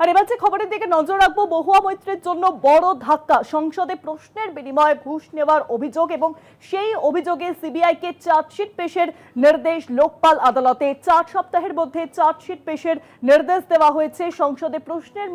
আর এবার যে খবরের দিকে নজর রাখব, মহুয়া মৈত্রের জন্য বড় ধাক্কা। সংসদে প্রশ্নের বিনিময়ে ঘুষ নেওয়ার অভিযোগ এবং সেই অভিযোগে সিবিআইকে চার্জশিট পেশের নির্দেশ। লোকপাল আদালতে চার সপ্তাহের মধ্যে চার্জশিট পেশের নির্দেশ দেওয়া হয়েছে। সংসদে প্রশ্নের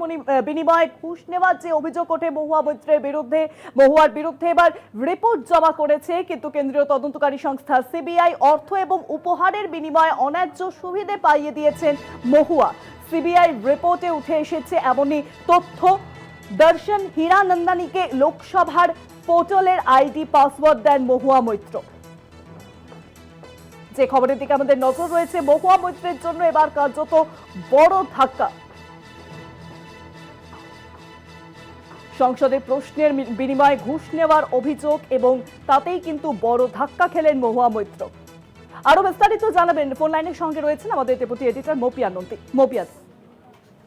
বিনিময়ে ঘুষ নেওয়ার যে অভিযোগ ওঠে মহুয়া মৈত্রের বিরুদ্ধে, মহুয়ার বিরুদ্ধে এবার রিপোর্ট জমা করেছে। কিন্তু কেন্দ্রীয় তদন্তকারী সংস্থা সিবিআই অর্থ এবং উপহারের বিনিময়ে অন্যায্য সুবিধে পাইয়ে দিয়েছেন মহুয়া। সিবিআই রিপোর্টে উঠে এসেছে এমনই তথ্য। দর্শন হীরানন্দানীকে লোকসভার পোর্টালের আইডি, পাসওয়ার্ড দেন মহুয়া মৈত্র। যে খবরের দিকে আমাদের নজর রয়েছে, মহুয়া মৈত্রের জন্য এবার কার্যত বড় ধাক্কা। সংসদে প্রশ্নের বিনিময়ে ঘুষ নেওয়ার অভিযোগ এবং তাতেই কিন্তু বড় ধাক্কা খেলেন মহুয়া মৈত্র। আরও বিস্তারিত জানাবেন। ফোন লাইনের সঙ্গে রয়েছেন আমাদের ডেপুটি এডিটর মোপিয়া নন্দী। মোপিয়া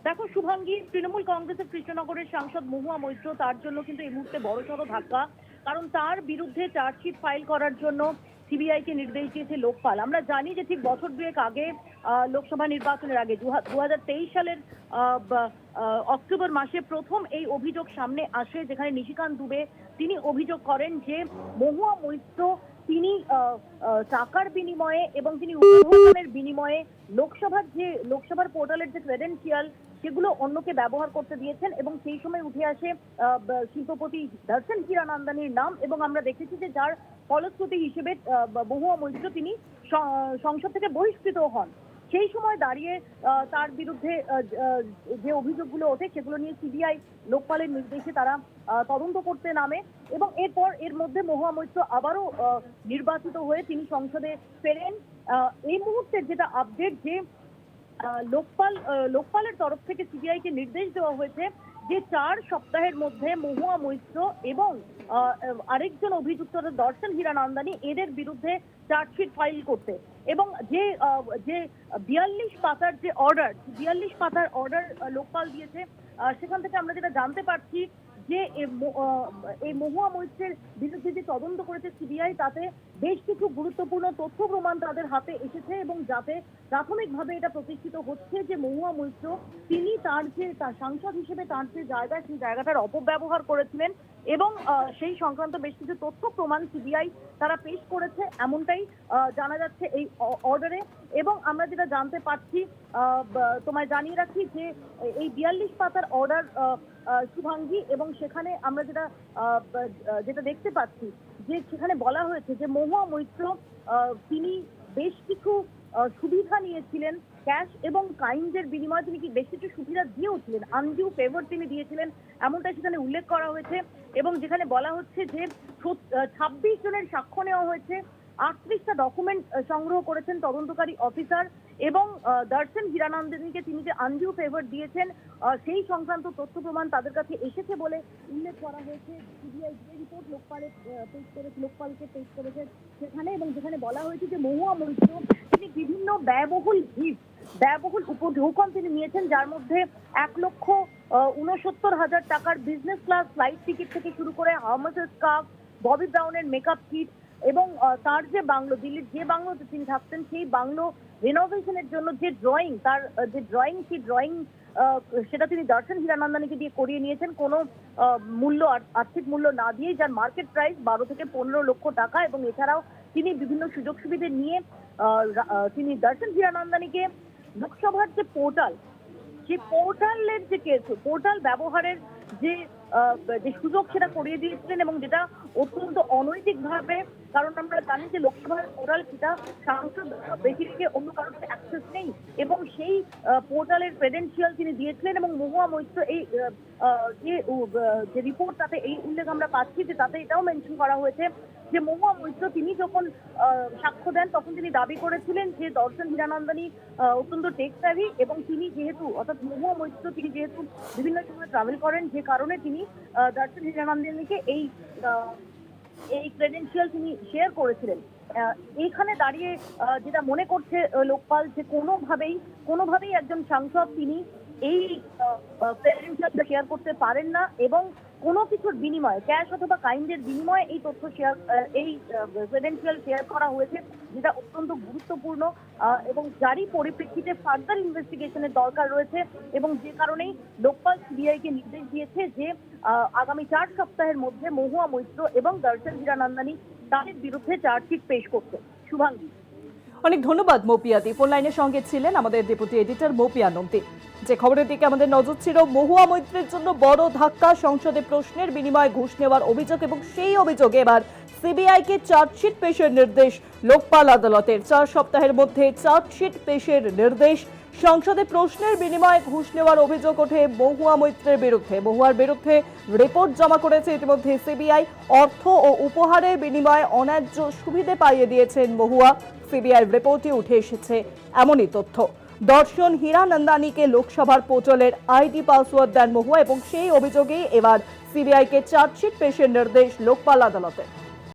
দেখো, শুভাঙ্গী, তৃণমূল কংগ্রেসের কৃষ্ণনগরের সাংসদ মহুয়া মৈত্র, তার জন্য কিন্তু এই মুহূর্তে বড়সড় ধাক্কা। কারণ তার বিরুদ্ধে চার্জশিট ফাইল করার জন্য সিবিআই কে নির্দেশ দিয়েছে লোকপাল। আমরা জানি যে ঠিক বছর দুয়েক আগে লোকসভা নির্বাচনের আগে দু হাজার তেইশ সালের অক্টোবর মাসে প্রথম এই অভিযোগ সামনে আসে, যেখানে নিশিকান্ত দুবে তিনি অভিযোগ করেন যে মহুয়া মৈত্র তিনি টাকার বিনিময়ে এবং তিনি উপভোগের বিনিময়ে লোকসভার যে, লোকসভার পোর্টালের যে ক্রেডেন্সিয়াল সেগুলো অন্যকে ব্যবহার করতে দিয়েছেন এবং সেই সময় উঠে আসে শিল্পপতি দর্শন কিরানন্দানির নাম এবং আমরা দেখেছি যে যার ফলশ্রুতি হিসেবে বহু মৈত্র তিনি সংসদ থেকে বহিষ্কৃত হন। সেই সময় দাঁড়িয়ে তার বিরুদ্ধে যে অভিযোগগুলো ওঠে সেগুলো নিয়ে সিবিআই লোকপালের নির্দেশে তারা তদন্ত করতে নামে এবং এরপর এর মধ্যে মহুয়া মৈত্র আবারও নির্বাচিত হয়ে তিনি সংসদে ফেরেন। এই মুহূর্তে যেটা আপডেট যে লোকপাল লোকপালের তরফ থেকে সিবিআই কে নির্দেশ দেওয়া হয়েছে যে চার সপ্তাহের মধ্যে মহুয়া মৈত্র এবং আরেকজন অভিযুক্ত দর্শন হীরা নান্দানি এদের বিরুদ্ধে চার্জশিট ফাইল করতে। এবং যে যে বিয়াল্লিশ পাতার যে অর্ডার বিয়াল্লিশ পাতার অর্ডার লোকপাল দিয়েছে সেখান থেকে আমরা যেটা জানতে পারছি যে এই মহুয়া মৈত্রের বিরুদ্ধে যে তদন্ত করেছে সিবিআই, তাতে বেশ কিছু গুরুত্বপূর্ণ তথ্য প্রমাণ তাদের হাতে এসেছে এবং যাতে প্রাথমিকভাবে এটা প্রতিষ্ঠিত হচ্ছে যে মহুয়া মৈত্র তিনি তার যে, তার সাংসদ হিসেবে তার যে জায়গা সেই জায়গাটার অপব্যবহার করেছিলেন এবং সেই সংক্রান্ত বেশ কিছু তথ্য প্রমাণ সিবিআই তারা পেশ করেছে এমনটাই জানা যাচ্ছে এই অর্ডারে এবং আমরা যেটা জানতে পারছি তোমায় জানিয়ে রাখি যে এই বিয়াল্লিশ পাতার অর্ডার শুভাঙ্গী এবং সেখানে আমরা যেটা যেটা দেখতে পাচ্ছি যে সেখানে বলা হয়েছে যে মহুয়া মৈত্র তিনি বেশ কিছু সুবিধা নিয়েছিলেন, ক্যাশ এবং কাইন্ডের বিনিময়ে তিনি কি বেশ কিছু সুবিধা দিয়েওছিলেন, আনডিউ ফেভার তিনি দিয়েছিলেন, এমনটাই সেখানে উল্লেখ করা হয়েছে এবং যেখানে বলা হচ্ছে যে ছাব্বিশ জনের সাক্ষ্য নেওয়া হয়েছে, আটত্রিশটা ডকুমেন্ট সংগ্রহ করেছেন তদন্তকারী অফিসার এবং দর্শন হিরানন্দিনীকে তিনি যে আনডিউ ফেভার দিয়েছেন সেই সংক্রান্ত তথ্য প্রমাণ তাদের কাছে এসেছে বলে উল্লেখ করা হয়েছে। সিবিআই যে রিপোর্ট লোকপালে পেশ করেছে লোকপালকে পেশ করেছে সেখানে এবং যেখানে বলা হয়েছে যে মহুয়া মৈত্র তিনি বিভিন্ন ব্যয়বহুল গিফট ব্যয়বহুল উপঢৌকন তিনি নিয়েছেন, যার মধ্যে এক লক্ষ উনসত্তর হাজার টাকার বিজনেস ক্লাস ফ্লাইট টিকিট থেকে শুরু করে হার্মাসের স্কার্ফ ববি ব্রাউনের মেকআপ কিট এবং তার যে বাংলো, দিল্লির যে বাংলোতে তিনি থাকতেন, সেই বাংলো রেনোভেশনের জন্য যে ড্রয়িং তার যে ড্রয়িং সেই ড্রয়িং সেটা তিনি দর্শন হীরানন্দানীকে দিয়ে করিয়ে নিয়েছেন। কোনো মূল্য আর- আর্থিক মূল্য না দিয়েই যার মার্কেট প্রাইস বারো থেকে পনেরো লক্ষ টাকা এবং এছাড়াও তিনি বিভিন্ন সুযোগ সুবিধা নিয়ে তিনি দর্শন হীরানন্দানীকে লোকসভার যে পোর্টাল যে পোর্টালের যে কেস পোর্টাল ব্যবহারের যে যে সুযোগ সেটা করিয়ে দিয়েছিলেন এবং যেটা অত্যন্ত অনৈতিক ভাবে কারণ আমরা জানি যে লোকসভার পোর্টাল সেটা সাংসদ ব্যক্তিকে অন্য কারোর অ্যাক্সেস নেই এবং সেই পোর্টালের ক্রেডেন্সিয়াল তিনি দিয়েছিলেন এবং মহুয়া মৈত্র এই যে রিপোর্ট তাতে এই উল্লেখ আমরা পাচ্ছি যে তাতে এটাও মেনশন করা হয়েছে যে মহুয়া মৈত্র তিনি যখন সাক্ষ্য দেন তখন তিনি দাবি করেছিলেন যে দর্শন হীরানন্দানী অত্যন্ত টেক এবং তিনি যেহেতু, অর্থাৎ মহুয়া মৈত্র তিনি যেহেতু বিভিন্ন সময় ট্রাভেল করেন যে কারণে তিনি আহ, দর্শন হীরানন্দানীকে এই এই ক্রেডেন্সিয়াল তিনি শেয়ার করেছিলেন। আহ, এইখানে দাঁড়িয়ে যেটা মনে করছে লোকপাল যে কোনোভাবেই কোনোভাবেই একজন সাংসদ তিনি এই ক্রেডেন্সিয়ালটা শেয়ার করতে পারেন না এবং কোনো কিছুর বিনিময়ে ক্যাশ অথবা কাইন্ডের বিনিময়ে এই তথ্য শেয়ার এই ক্রেডেন্সিয়াল শেয়ার করা হয়েছে, যেটা অত্যন্ত গুরুত্বপূর্ণ এবং যারই পরিপ্রেক্ষিতে ফার্দার ইনভেস্টিগেশনের দরকার রয়েছে এবং যে কারণেই লোকপাল সিবিআই কে নির্দেশ দিয়েছে যে আগামী চার সপ্তাহের মধ্যে মহুয়া মৈত্র এবং দর্শন হীরানন্দানী তাদের বিরুদ্ধে চার্জশিট পেশ করতে। শুভাঙ্গী। অনেক ধন্যবাদ মোপিয়া ফোন লাইনের সঙ্গে ছিলেন আমাদের ডেপুটি এডিটর মোপিয়া নন্দী। যে খবরের দিকে আমাদের নজর ছিল, মহুয়া মৈত্রীর জন্য বড় ধাক্কা, সংসদে প্রশ্নের বিনিময়ে ঘুষ নেওয়ার অভিযোগ এবং সেই অভিযোগে এবার সিবিআইকে চার্জশিট পেশের নির্দেশ, লোকপাল আদালতের। চার সপ্তাহের মধ্যে চার্জশিট পেশের নির্দেশ সংসদে প্রশ্নের বিনিময়ে ঘুষ নেওয়ার অভিযোগ ওঠে মহুয়া মৈত্রের বিরুদ্ধে। মহুয়ার বিরুদ্ধে রিপোর্ট জমা করেছে ইতিমধ্যে সিবিআই। অর্থ ও উপহারের বিনিময়ে অন্যায্য সুবিধে পাইয়ে দিয়েছেন মহুয়া সিবিআই রিপোর্টে উঠে এসেছে এমনই তথ্য। দর্শন হীরানন্দানীকে লোকসভার পোর্টালের আইডি পাসওয়ার্ড দেন মহুয়া এবং সেই অভিযোগেই এবার সিবিআইকে চার্জশিট পেশের নির্দেশ লোকপাল আদালতে।